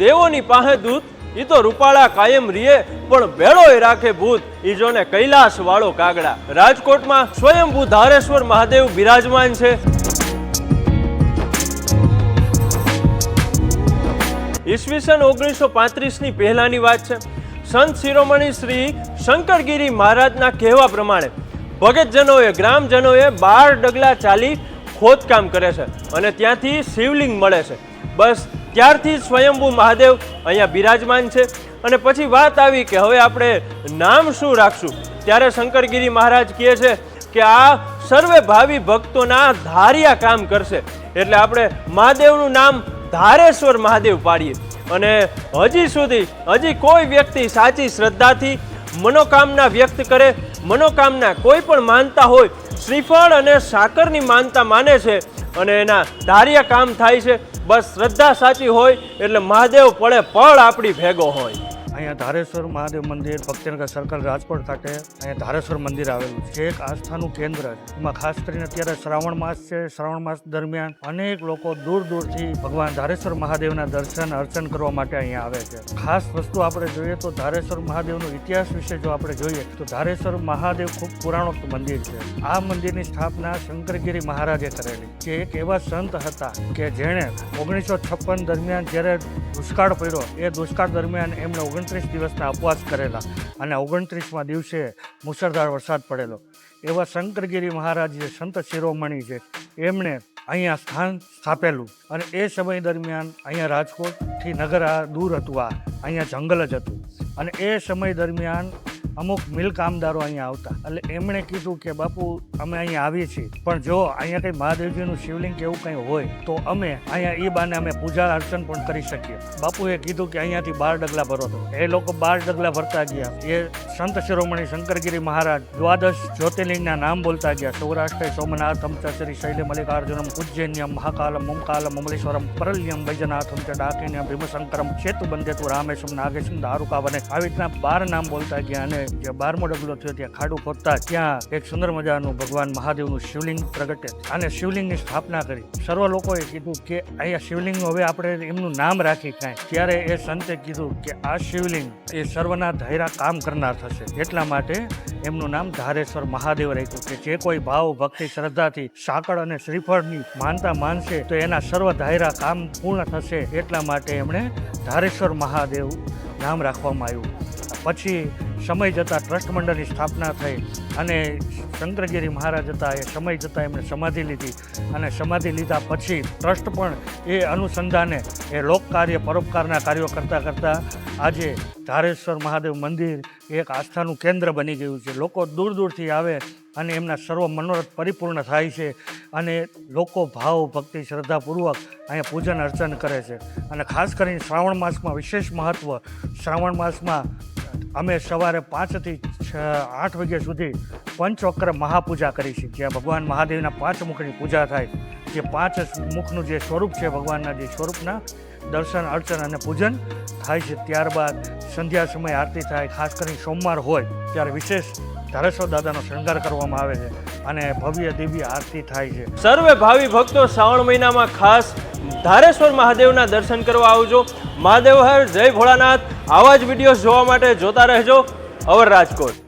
દેવોની પાસે દૂત એ તો રૂપાળા કાયમ રીએ, પણ ભેળોય રાખે ભૂત એ જોને કૈલાસ વાળો કાગડા. રાજકોટમાં સ્વયંભૂ ધારેશ્વર મહાદેવ બિરાજમાન છે. ઈસવીસન ઓગણીસો પાંત્રીસની પહેલાની વાત છે. સંત શિરોમણી શ્રી શંકરગીરી મહારાજના કહેવા પ્રમાણે, ભગતજનોએ, ગ્રામજનોએ બાર ડગલા ચાલી ખોદકામ કરે છે અને ત્યાંથી શિવલિંગ મળે છે. બસ ત્યારથી સ્વયંભૂ મહાદેવ અહીંયા બિરાજમાન છે. અને પછી વાત આવી કે હવે આપણે નામ શું રાખશું? ત્યારે શંકરગીરી મહારાજ કહે છે કે આ સર્વે ભાવિ ભક્તોના ધાર્યા કામ કરશે. એટલે આપણે મહાદેવનું નામ ધારેશ્વર મહાદેવ પાડીએ. અને હજી સુધી હજી કોઈ વ્યક્તિ સાચી શ્રદ્ધાથી મનોકામના વ્યક્ત કરે, મનોકામના કોઈ પણ માનતા હોય, શ્રીફળ અને સાકરની માનતા માને છે અને એના ધાર્યા કામ થાય છે. બસ શ્રદ્ધા સાચી હોય એટલે મહાદેવ પડે પળ આપણી ભેગો હોય. અહીંયા ધારેશ્વર મહાદેવ મંદિર, ભક્તિનગર સર્કલ, રાજકોટ ખાતે અહીંયા ધારેશ્વર મંદિર આવેલું છે. એક આસ્થાનું કેન્દ્ર છે. એમાં ખાસ કરીને અત્યારે શ્રાવણ માસ છે. શ્રાવણ માસ દરમિયાન અનેક લોકો દૂર દૂરથી ભગવાન ધારેશ્વર મહાદેવના દર્શન, અર્ચન કરવા માટે અહીંયા આવે છે. ખાસ વસ્તુ આપણે જોઈએ તો ધારેશ્વર મહાદેવનો ઇતિહાસ વિશે જો આપણે જોઈએ તો ધારેશ્વર મહાદેવ ખૂબ પુરાણો મંદિર છે. આ મંદિરની સ્થાપના શંકરગીરી મહારાજે કરેલી જે એક એવા સંત હતા કે જેણે ઓગણીસો છપ્પન દરમિયાન જ્યારે દુષ્કાળ પડ્યો, એ દુષ્કાળ દરમિયાન એમણે ઓગણત્રીસ દિવસના ઉપવાસ કરેલા અને ઓગણત્રીસમાં દિવસે મુસળધાર વરસાદ પડેલો. એવા શંકરગીરી મહારાજ જે સંત શિરોમણી છે એમણે અહીંયા સ્થાન સ્થાપેલું અને એ સમય દરમિયાન અહીંયા રાજકોટથી નગર આ દૂર હતું, આ અહીંયા જંગલ જ હતું. અને એ સમય દરમિયાન અમુક મિલ કામદારો અહીંયા આવતા. એટલે એમણે કીધું કે, બાપુ, અમે અહીંયા આવીએ છીએ. પણ જો અહીંયા કંઈ મહાદેવજીનું શિવલિંગ કે એવું કંઈ હોય, તો અમે અહીંયા એ બાને અમે પૂજા અર્ચન પણ કરી શકીએ. બાપુએ કીધું કે, અહીંયાથી બાર ડગલા ભરો તો. એ લોકો બાર ડગલા ભરતા ગયા. એ સંત શિરોમણી શંકરગીરી મહારાજ દ્વાદશ જ્યોતિર્લિંગના નામ બોલતા ગયા. સૌરાષ્ટ્ર સોમનાથમ ચ શૈલ મલ્લિકાર્જુનમ ઉજ્જૈન્યમ મહાકાલમ મમકાલમ મમલેશ્વરમ પરલ્યમ વૈજનાથમ ચ ડાકિન્યમ ભીમશંકરમ સેતુ બંધેતુ રામેશમ નાગેશમ દારુકાવને આવી રીતના બાર નામ બોલતા ગયા અને જે બારમો ડગલો થયો ત્યાં ખાડું ખોદતા ત્યાં એક સુંદર મજાનું ભગવાન મહાદેવનું શિવલિંગ પ્રગટે અને શિવલિંગની સ્થાપના કરી. સર્વ લોકોએ કીધું કે અહીંયા શિવલિંગનું હવે આપણે એમનું નામ રાખી કાંઈ. ત્યારે એ સંતે કીધું કે આ શિવલિંગ એ સર્વના ધૈરા કામ કરનાર થશે. એટલા માટે એમનું નામ ધારેશ્વર મહાદેવ રાખ્યું કે જે કોઈ ભાવ, ભક્તિ, શ્રદ્ધાથી સાકળ અને શ્રીફળની માનતા માનશે, તો એના સર્વ ધાયરા કામ પૂર્ણ થશે. એટલા માટે એમણે ધારેશ્વર મહાદેવ નામ રાખવામાં આવ્યું. પછી સમય જતાં ટ્રસ્ટ મંડળની સ્થાપના થઈ અને શંકરગીરી મહારાજ હતા, એ સમય જતાં એમણે સમાધિ લીધી અને સમાધિ લીધા પછી ટ્રસ્ટ પણ એ અનુસંધાને એ લોક કાર્ય પરોપકારના કાર્યો કરતાં કરતાં આજે ધારેશ્વર મહાદેવ મંદિર એક આસ્થાનું કેન્દ્ર બની ગયું છે. લોકો દૂર દૂરથી આવે અને એમના સર્વ મનોરથ પરિપૂર્ણ થાય છે અને લોકો ભાવ, ભક્તિ, શ્રદ્ધાપૂર્વક અહીંયા પૂજન અર્ચન કરે છે. અને ખાસ કરીને શ્રાવણ માસમાં વિશેષ મહત્ત્વ શ્રાવણ માસમાં અમે સવારે પાંચથી છ, આઠ વાગ્યા સુધી પંચોક્ર મહાપૂજા કરી છે, જ્યાં ભગવાન મહાદેવના પાંચ મુખની પૂજા થાય. જે પાંચ મુખનું જે સ્વરૂપ છે, ભગવાનના જે સ્વરૂપના દર્શન, અર્ચન અને પૂજન થાય છે. ત્યારબાદ સંધ્યા સમયે આરતી થાય, ખાસ કરીને સોમવાર હોય, ત્યારે વિશેષ ધારેશ્વર દાદાનો શણગાર કરવામાં આવે છે અને ભવ્ય દિવ્ય આરતી થાય છે. સર્વે ભાવિ ભક્તો શ્રાવણ મહિનામાં ખાસ ધારેશ્વર મહાદેવના દર્શન કરવા આવજો. મહાદેવ હર જય ભોળાનાથ. આવા જ વીડિયો જોવા માટે જોતા રહેજો. અવર રાજકોટ.